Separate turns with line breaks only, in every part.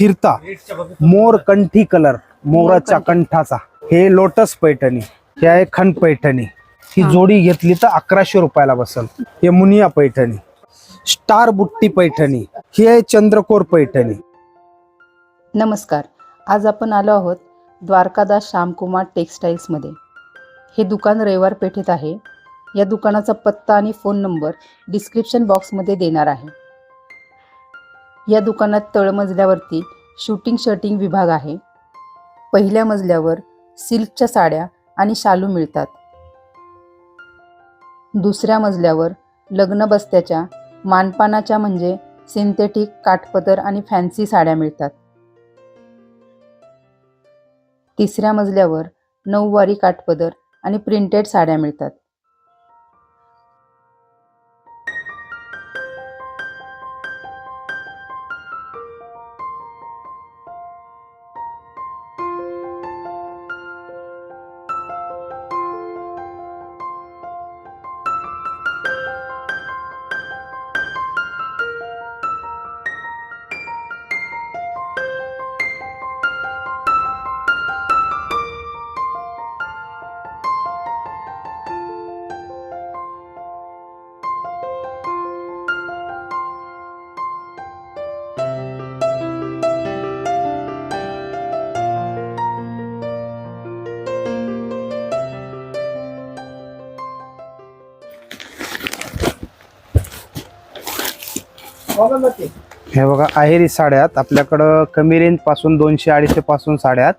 फिरता. मोर कंठी कलर मोराच्या कंठाचा. हे लोटस पैठणी हे आहे खन पैठणी. ही जोडी घेतली तर अकराशे रुपयाला बसल. हे मुनिया पैठणी स्टार बुट्टी पैठणी ही आहे चंद्रकोर पैठणी.
नमस्कार. आज आपण आलो आहोत द्वारकादास श्यामकुमार टेक्स्टाईल्समध्ये हे दुकान रविवार पेठेत आहे. या दुकानाचा पत्ता आणि फोन नंबर डिस्क्रिप्शन बॉक्समध्ये देणार आहे. या दुकानात तळमजल्यावरती शूटिंग शर्टिंग विभाग आहे. पहिल्या मजल्यावर सिल्कच्या साड्या आणि शालू मिळतात. दुसऱ्या मजल्यावर लग्न बस्त्याच्या मानपानाच्या म्हणजे सिंथेटिक काठपदर आणि फॅन्सी साड्या मिळतात. तिसऱ्या मजल्यावर नऊवारी काठपदर आणि प्रिंटेड साड्या मिळतात.
हे बघा आहेरी साड्यात आपल्याकडं कमी रेंजपासून दोनशे अडीचशे पासून साड्यात.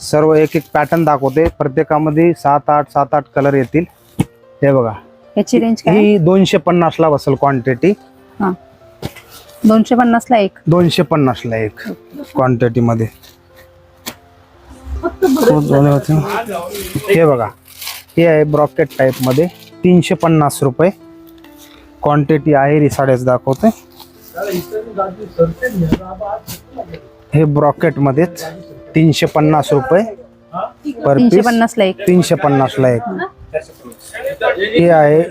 सर्व एक एक पॅटर्न दाखवते. प्रत्येकामध्ये सात आठ सात आठ कलर येतील. हे बघा.
याची रेंज काय?
ही दोनशे पन्नास ला बसल क्वांटिटी
दोनशे पन्नास ला एक.
दोनशे पन्नास ला एक क्वांटिटी मध्ये. हे बघा. हे आहे ब्रॉकेट टाईपमध्ये तीनशे पन्नास रुपये. क्वांटिटी आहेरी साड्याच दाखवते हे ब्रॉकेट मध्येच तीनशे पन्नास रुपये पर पीस
पन्नास ला एक.
तीनशे पन्नास ला एक. हे आहे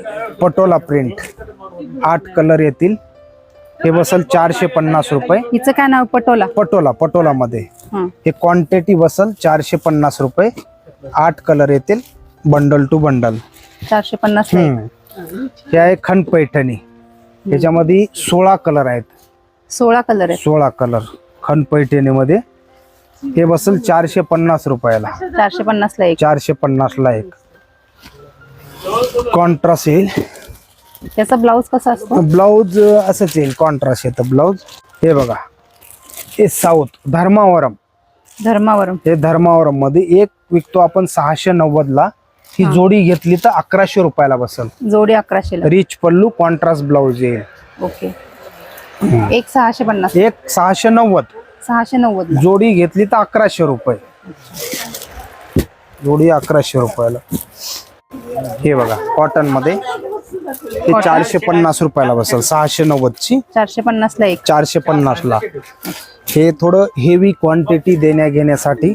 पटोला प्रिंट आठ कलर येतील. हे बसल चारशे पन्नास रुपये.
हिचं काय नाव? पटोला.
पटोला पटोला मध्ये.
हं.
क्वांटिटी बसल चारशे पन्नास रुपये. आठ कलर येतील. बंडल टू बंडल
चारशे पन्नास
हे आहे खन पैठणी. याच्यामध्ये सोळा कलर आहेत.
सोळा कलर आहेत.
सोळा कलर. खन पैठणीमध्ये. हे बसल चारशे पन्नास रुपयाला.
चारशे पन्नास ला एक.
चारशे पन्नास ला एक. कॉन्ट्रास्ट येईल.
त्याचा ब्लाऊज कसा असतो?
ब्लाऊज असंच येईल. कॉन्ट्रास्ट येतं ब्लाऊज. हे बघा. हे साऊथ धर्मावरम.
धर्मावरून
हे धर्मावरममध्ये एक विकतो आपण सहाशे नव्वद ला ही जोडी घेतली तर अकराशे रुपयाला बसल.
जोडी अकराशे ला
रिच पल्लू कॉन्ट्रास्ट ब्लाऊज येईल.
ओके. एक सहाशे पन्नास.
एक सहाशे नव्वद.
सहाशे नव्वद ला.
जोडी घेतली तर अकराशे रुपये. जोडी अकराशे रुपयाला. हे बघा कॉटनमध्ये हे चारशे पन्नास रुपयाला बसल. सहाशे नव्वद ची.
चारशे पन्नास ला एक.
चारशे पन्नास ला. हे थोडं हेवी क्वांटिटी देण्या घेण्यासाठी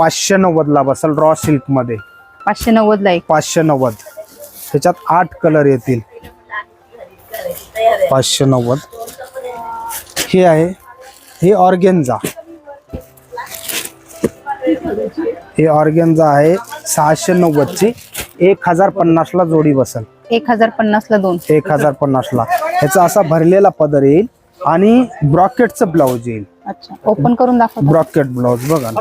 पाचशे नव्वद ला बसल रॉ सिल्कमध्ये.
पाचशे नव्वद ला एक.
पाचशे नव्वद. त्याच्यात आठ कलर येतील. पाचशे नव्वद. हे आहे. हे ऑर्गेन्झा. हे ऑर्गेन्झा आहे. सहाशे नव्वदची एक हजार पन्नासला जोडी बसल.
एक हजार पन्नास ला दोन.
एक हजार पन्नासला ह्याचा असा भरलेला पदर येईल. आणि ब्रॉकेटचं ब्लाऊज येईल.
अच्छा. ओपन करून दाखव
ब्रॉकेट ब्लाऊज बघा ना.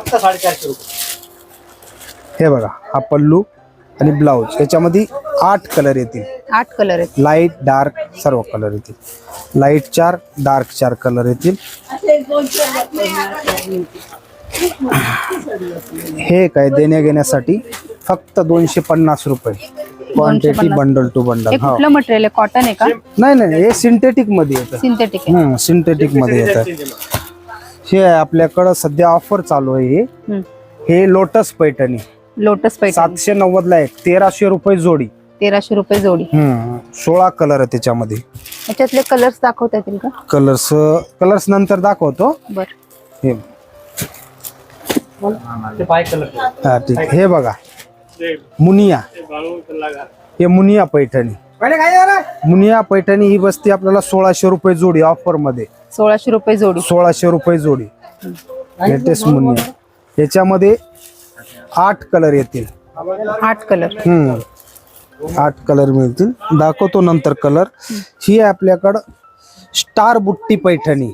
हे बघा हा पल्लू आणि ब्लाऊज याच्यामध्ये आठ कलर येतील.
आठ कलर आहेत
लाइट डार्क सर्व कलर येतील. लाइट चार डार्क चार कलर येतील. हे काय देण्या घेण्यासाठी फक्त दोनशे पन्नास रुपये. क्वांटिटी
250.
बंडल टू बंडल
हे
हा.
कुठलं मटेरियल आहे? कॉटन आहे का?
नाही नाही हे सिंथेटिकमध्ये येतं.
सिंथेटिक आहे.
सिंथेटिकमध्ये येतं. हे आहे आपल्याकडं सध्या ऑफर चालू आहे हे. हे लोटस पैठणी.
लोटस पैठणी.
सातशे नव्वद ला एक तेराशे रुपये जोडी.
तेराशे रुपये जोडी.
हम्म. सोळा कलर आहे त्याच्यामध्ये.
याच्यातले कलर्स दाखवता येतील का?
कलर्स कलर्स नंतर दाखवतो.
बर.
हे. हा ठीक. हे बघा. मुनिया. हे मुनिया पैठणी. मुनिया पैठणी ही बसते आपल्याला सोळाशे रुपये जोडी ऑफरमध्ये.
सोळाशे रुपये जोडी.
सोळाशे रुपये जोडी. लेटेस्ट मुनिया याच्यामध्ये आठ कलर येतील.
आठ कलर
हम्म. आठ कलर मिळतील. दाखवतो नंतर कलर ही आहे आपल्याकडं स्टार बुट्टी पैठणी.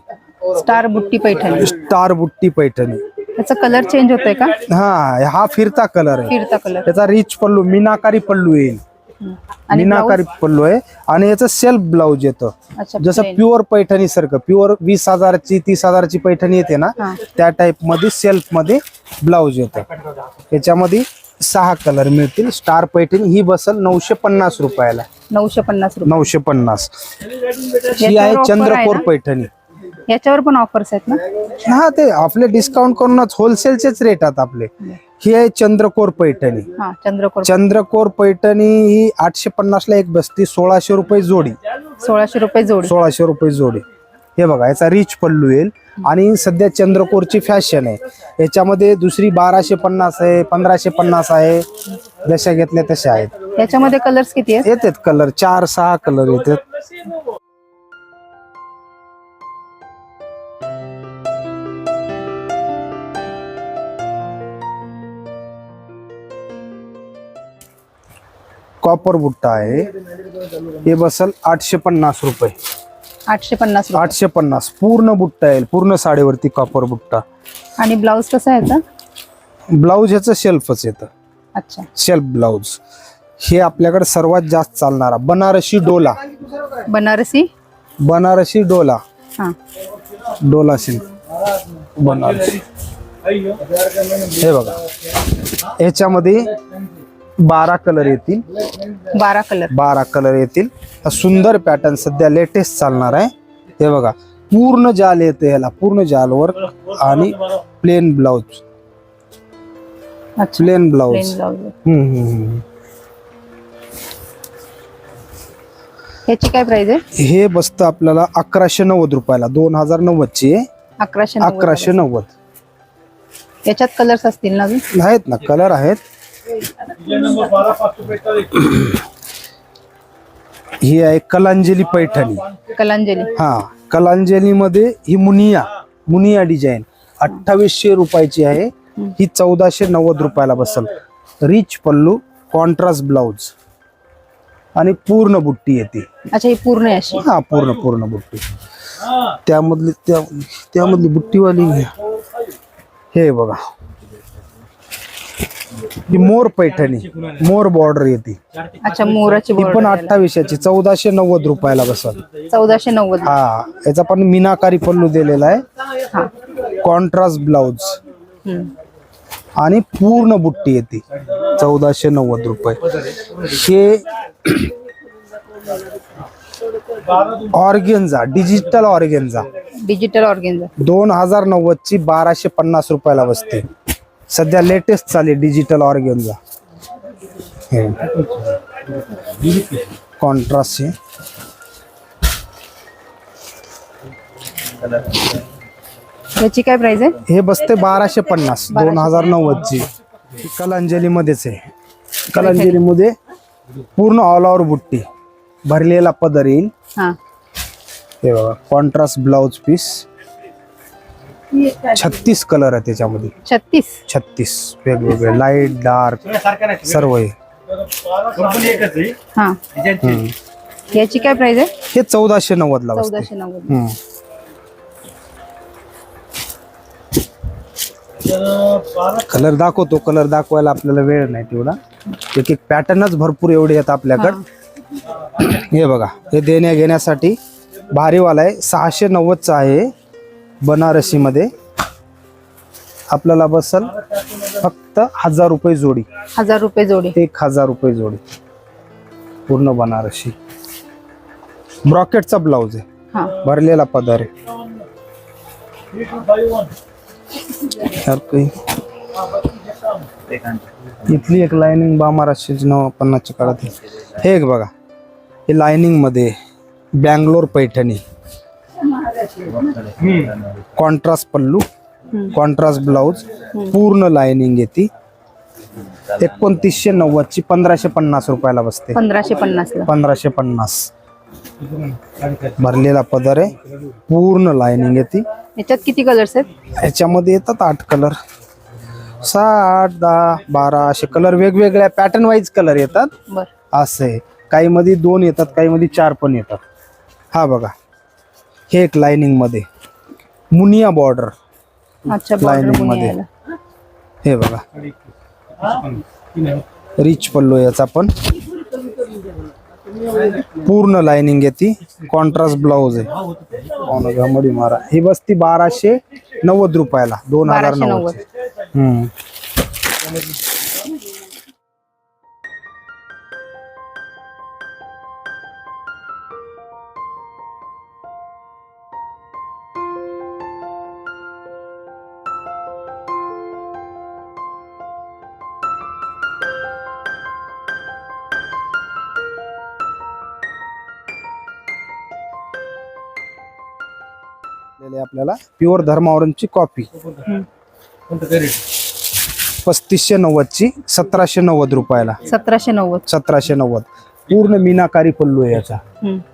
स्टार बुट्टी पैठणी.
स्टार बुट्टी पैठणी.
त्याचा कलर चेंज होतोय का?
हा हा फिरता कलर आहे.
फिरता कलर
त्याचा रिच पल्लू मीनाकारी पल्लू येईल.
आणि
मीनाकारी पल्लू आहे आणि याचं सेल्फ ब्लाऊज येतं. जसं. प्युअर पैठणी सारखं प्युअर वीस हजारची तीस हजारची पैठणी येते ना. त्या टाइपमध्ये सेल्फमध्ये ब्लाऊज येतं. याच्यामध्ये सहा कलर मिळतील. स्टार पैठणी ही बसल नऊशे पन्नास रुपयाला.
नऊशे पन्नास
नऊशे पन्नास. ही आहे
ना?
पैठणी.
याच्यावर पण ऑफर्स आहेत ना?
हा ते आपले डिस्काउंट करूनच होलसेलचेच रेट आहेत आपले. ही आहे चंद्रकोर पैठणी.
हा चंद्रकोर
चंद्रकोर पैठणी ही आठशे पन्नास ला एक बसती सोळाशे रुपये जोडी.
सोळाशे रुपये जोडी.
सोळाशे रुपये जोडी. हे बघा याचा रिच पल्लू येईल. आणि सध्या चंद्रकोरची फॅशन आहे. याच्यामध्ये दुसरी बाराशे पन्नास आहे पंधराशे पन्नास आहे. जशा घेतल्या तशा आहेत.
याच्यामध्ये कलर्स किती आहेत?
येतात कलर चार सहा कलर येतात. कॉपर बुट्टा आहे. हे बसल आठशे पन्नास रुपये.
आठशे पन्नास रुपये.
आठशे पन्नास. पूर्ण बुट्टा येईल. पूर्ण साडीवरती कॉपर बुट्टा.
आणि ब्लाऊज कसा आहे याचा?
ब्लाऊज ह्याचं शेल्फच येतं
अच्छा.
Self blouse. हे आपल्याकडे सर्वात जास्त चालणारा बनारसी डोला.
बनारसी?
बनारसी डोला.
हा.
डोला सिल्क. बनारसी. हे बघा. ह्याच्यामध्ये बारा कलर येतील.
बारा कलर.
बारा कलर येतील. हा सुंदर पॅटर्न सध्या लेटेस्ट चालणार आहे. हे बघा पूर्ण जाल येते ह्याला पूर्ण जालवर आणि प्लेन ब्लाऊज
अच्छा
प्लेन हम्म हम्म हम्म.
याची काय प्राइस आहे?
हे बसतं आपल्याला अकराशे नव्वद रुपयाला. दोन हजार नव्वदची आहे.
अकराशे नव्वद.
अकराशे नव्वद.
याच्यात कलर्स असतील ना अजून?
आहेत ना कलर आहेत. ही आहे कलांजली पैठणी.
कलांजली.
हा कलांजली मध्ये ही मुनिया मुनिया डिझाईन अठ्ठावीसशे रुपयाची आहे. ही चौदाशे नव्वद रुपयाला बसल. रिच पल्लू कॉन्ट्रास्ट ब्लाऊज आणि पूर्ण बुट्टी येते.
अच्छा ही पूर्ण आहे अशी.
हा पूर्ण पूर्ण बुट्टी. त्यामधली त्या त्यामधली बुट्टीवाली हे बघा. ही मोर पैठणी मोर बॉर्डर येते.
अच्छा मोराची
ती पण अठ्ठावीसशेची चौदाशे नव्वद रुपयाला बसल.
चौदाशे नव्वद.
हा याचा पण मीनाकारी पल्लू दिलेला आहे.
हा.
कॉन्ट्रास्ट
हम्म.
आणि पूर्ण बुट्टी येते. चौदाशे नव्वद रुपये. हे organza digital organza.
Digital organza.
दोन हजार नव्वद ची बाराशे पन्नास रुपयाला बसते. सध्या लेटेस्ट चालेल डिजिटल ऑर्गेन्झा हे. कॉन्ट्रास्ट आहे
याची काय प्राइस आहे?
हे बसते बाराशे पन्नास दोन हजार नव्वद ची कलांजली मध्येच आहे. कलांजली मध्ये पूर्ण ऑल ओव्हर बुट्टी. भरलेला पदर येईल.
हा.
हे बघा कॉन्ट्रास्ट ब्लाउज पीस छत्तीस कलर आहे त्याच्यामध्ये.
छत्तीस.
छत्तीस. वेगवेगळे. लाइट डार्क सर्व आहे.
हा.
हम्म.
याची काय प्राइस आहे?
हे चौदाशे नव्वद ला बसते.
चौदाशे नव्वद.
हम्म. कलर दाखवतो. कलर दाखवायला आपल्याला वेळ नाही तेवढा. एक एक पॅटर्नच भरपूर एवढे आहेत आपल्याकडे. हे. बघा. हे देण्या घेण्यासाठी भारीवाला आहे. सहाशे नव्वदचा आहे. बनारसी मध्ये आपल्याला बसल फक्त हजार रुपये जोडी.
हजार रुपये जोडी.
एक हजार रुपये जोडी. पूर्ण बनारसी. ब्रॉकेटचा ब्लाऊज आहे.
हा.
भरलेला पदर आहे. इथली एक लाइनिंग बा महाराष्ट्राची नऊ पन्नासच्या काळात. हे एक बघा. हे लाइनिंगमध्ये Bangalore Paithani. Contrast pallu contrast blouse पूर्ण लाइनिंग येते. एकोणतीसशे नव्वद ची पंधराशे पन्नास रुपयाला बसते.
पंधराशे पन्नासला.
पंधराशे पन्नास. भरलेला पदर आहे. पूर्ण लाईनिंग येते.
याच्यात किती कलर्स आहेत?
ह्याच्यामध्ये येतात आठ कलर सहा आठ दहा बारा असे कलर वेगवेगळ्या पॅटर्न वाईज कलर येतात.
बर.
असं. काही मध्ये दोन येतात काही मध्ये चार पण येतात. हा बघा. हे एक लाइनिंगमध्ये. मुनिया बॉर्डर
अच्छा मुनी
मध्ये. हे बघा. रिच पल्लो याचा पण. पूर्ण लाइनिंग येते कॉन्ट्रास्ट ब्लाउज आहे. घामडी मारा. ही बसती बाराशे नव्वद रुपयाला. दोन हजार नव्वद. हम्म. दिलेली आपल्याला. प्युअर धर्मावरंची कॉपी पस्तीसशे नव्वद ची सतराशे नव्वद रुपयाला.
सतराशे नव्वद.
सतराशे नव्वद. पूर्ण मीनाकारी पल्लू आहे याचा.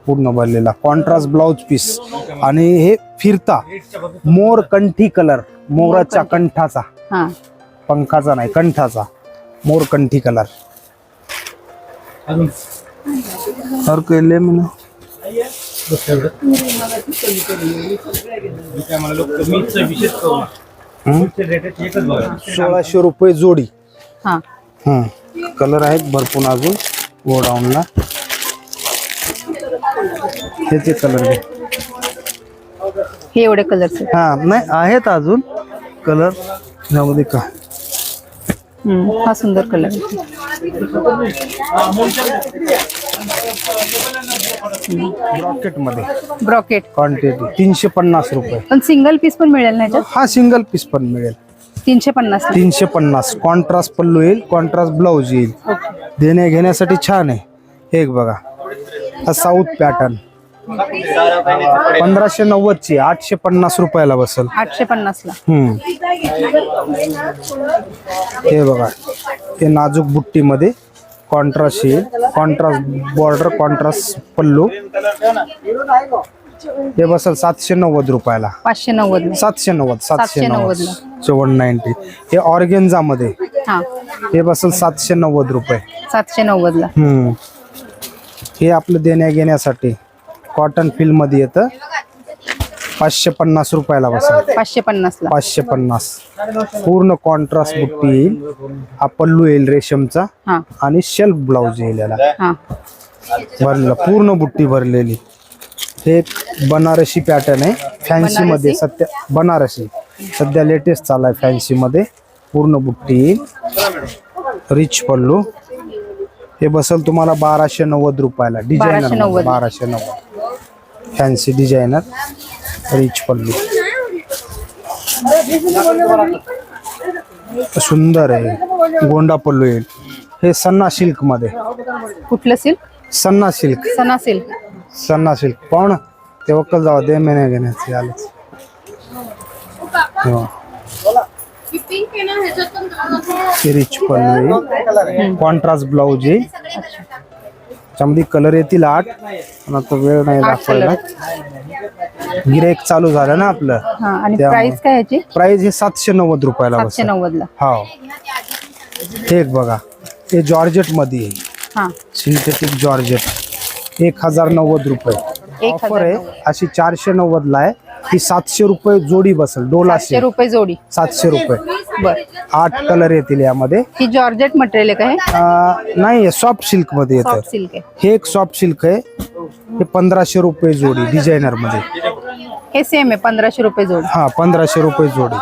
पूर्ण भरलेला. कॉन्ट्रास्ट ब्लाउज पीस आणि हे फिरता. मोर कंठी कलर मोराच्या कंठाचा.
हा.
पंखाचा नाही कंठाचा. मोर कंठी कलर और केले म्हणून सोळाशे रुपये जोडी.
हा.
हम्म. कलर आहेत भरपूर अजून. गोडाऊनला. ह्याचे कलर
हे एवढे आहेत.
हा नाही आहेत अजून कलर यामध्ये का.
हम्म, हा सुंदर कलर ब्रॉकेटमध्ये
ब्रॉकेट. क्वांटिटी तीनशे पन्नास रुपये.
पण सिंगल पीस पण मिळेल ना याच्यात?
हा सिंगल पीस पण मिळेल.
तीनशे पन्नास
तीनशे पन्नास कॉन्ट्रास्ट पल्लू येईल कॉन्ट्रास्ट ब्लाऊज येईल. देण्या घेण्यासाठी छान आहे. हे एक बघा. हा साऊथ पॅटर्न पंधराशे नव्वद ची आठशे पन्नास रुपयाला बसल.
आठशे पन्नासला
हम्म. हे बघा. हे नाजूक बुट्टीमध्ये कॉन्ट्रास्ट येईल कॉन्ट्रास्ट बॉर्डर कॉन्ट्रास्ट पल्लू. हे बसल सातशे नव्वद रुपयाला.
पाचशे नव्वद.
सातशे नव्वद सातशे
790
नव्वद. वन नाईन्टी हे ऑर्गेन्झा मध्ये
हा.
हे बसल सातशे नव्वद रुपये.
सातशे नव्वदला.
हम्म. हे आपलं देण्या घेण्यासाठी कॉटन फिल्ममध्ये येतं. पाचशे पन्नास रुपयाला बसेल
पाचशे पन्नासला.
पाचशे पन्नास. पूर्ण कॉन्ट्रास्ट बुट्टी येईल. हा पल्लू येईल रेशमचा
हा.
आणि शेल्फ ब्लाऊज येईल याला
हा.
भरलेला पूर्ण बुट्टी भरलेली. हे एक बनारसी पॅटर्न आहे. फॅन्सी मध्ये सध्या बनारसी. सध्या लेटेस्ट चालू आहे फॅन्सी मध्ये. पूर्ण बुट्टी येईल. रिच पल्लू. हे बसल तुम्हाला बाराशे नव्वद रुपयाला. डिझायनर
1290.
बाराशे नव्वद. फॅन्सी डिझायनर रिच पल्लू सुंदर आहे. गोंडा पल्लू येईल. हे सन्ना सिल्कमध्ये
कुठलं सिल्क?
सन्ना सिल्क.
सना सिल्क.
सन्ना सिल्क. ना ते वक्कल जावा दे महिने घेण्याचे आलेच. रिच पल्लू कॉन्ट्रास्ट ब्लाऊज येईल त्याच्यामध्ये कलर येतील आठ. पण आता वेळ नाही दाखवायला. गिरेक चालू झालं ना आपलं.
हा आणि
त्यामुळे.
प्राइस काय याची?
प्राइस हे सातशे नव्वद रुपयाला
सातशे
बसेल
नव्वदला.
हो हे एक बघा. हे जॉर्जेटमध्ये
हा.
Synthetic georgette. एक हजार नव्वद रुपये. ऑफर आहे. अशी चारशे नव्वद ला आहे. ही सातशे रुपये जोडी बसेल डोला
सातशे रुपये जोडी.
सातशे रुपये.
बर.
आठ कलर येतील यामध्ये.
ही जॉर्जेट मटेरियल आहे का हे?
अं, नाही सॉफ्ट सिल्कमध्ये येतं.
सॉफ्ट सिल्क आहे.
हे एक सॉफ्ट सिल्क आहे. हे पंधराशे रुपये जोडी डिझायनरमध्ये.
हे सेम आहे पंधराशे रुपये जोडी.
हा पंधराशे रुपये जोडी.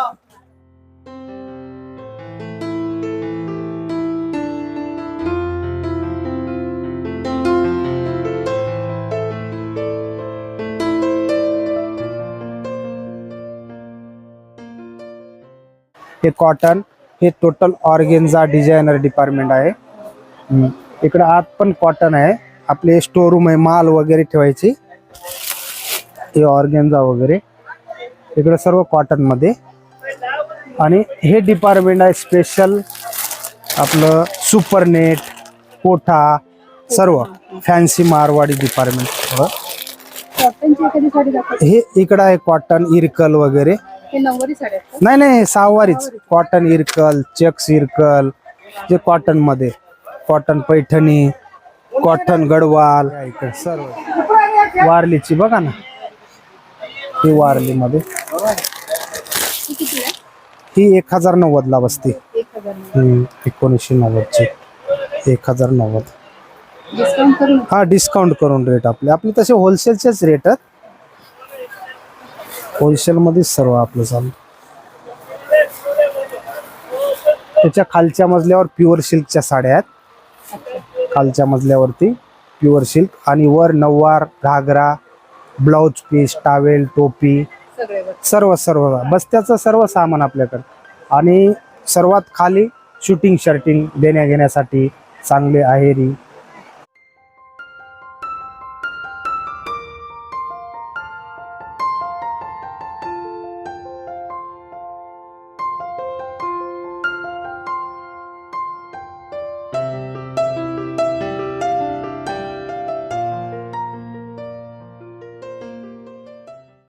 हे कॉटन हे टोटल ऑर्गेन्झा डिझायनर डिपार्टमेंट आहे. इकडे आत पण कॉटन आहे. आपले स्टोर रूम आहे माल वगैरे ठेवायची. हे ऑर्गेन्झा वगैरे. इकडे सर्व कॉटनमध्ये. आणि हे डिपार्टमेंट आहे स्पेशल आपलं सुपरनेट कोठा सर्व. फॅन्सी मारवाडी डिपार्टमेंट हे इकडं आहे कॉटन इरकल वगैरे.
नऊवारी साडी आहेत का?
नाही नाही सहावारीच. कॉटन इरकल चेक्स इरकल जे कॉटनमध्ये. Cotton Paithani cotton Gadwal. या इकडे सर्व. वारलीची बघा ना. ही वारली मध्ये
ही किती आहे
ही एक हजार नव्वद ला बसते.
एक हजार
हम्म, एकोणीसशे नव्वदची. एक हजार नव्वद.
डिस्काउंट करून?
हा डिस्काउंट करून रेट आपले. आपले तसे होलसेलचेच रेट आहेत. होलसेलमध्येच सर्व आपलं चालू. त्याच्या खालच्या मजल्यावर प्युअर सिल्कच्या साड्या आहेत. खालच्या मजल्यावरती प्युअर सिल्क आणि वर नऊवार घागरा ब्लाउज पीस टावेल टोपी सर्व सर्व. बस्त्याचं सर्व सामान आपल्याकडे. आणि सर्वात खाली शूटिंग शर्टिंग देण्या घेण्यासाठी चांगले आहेरी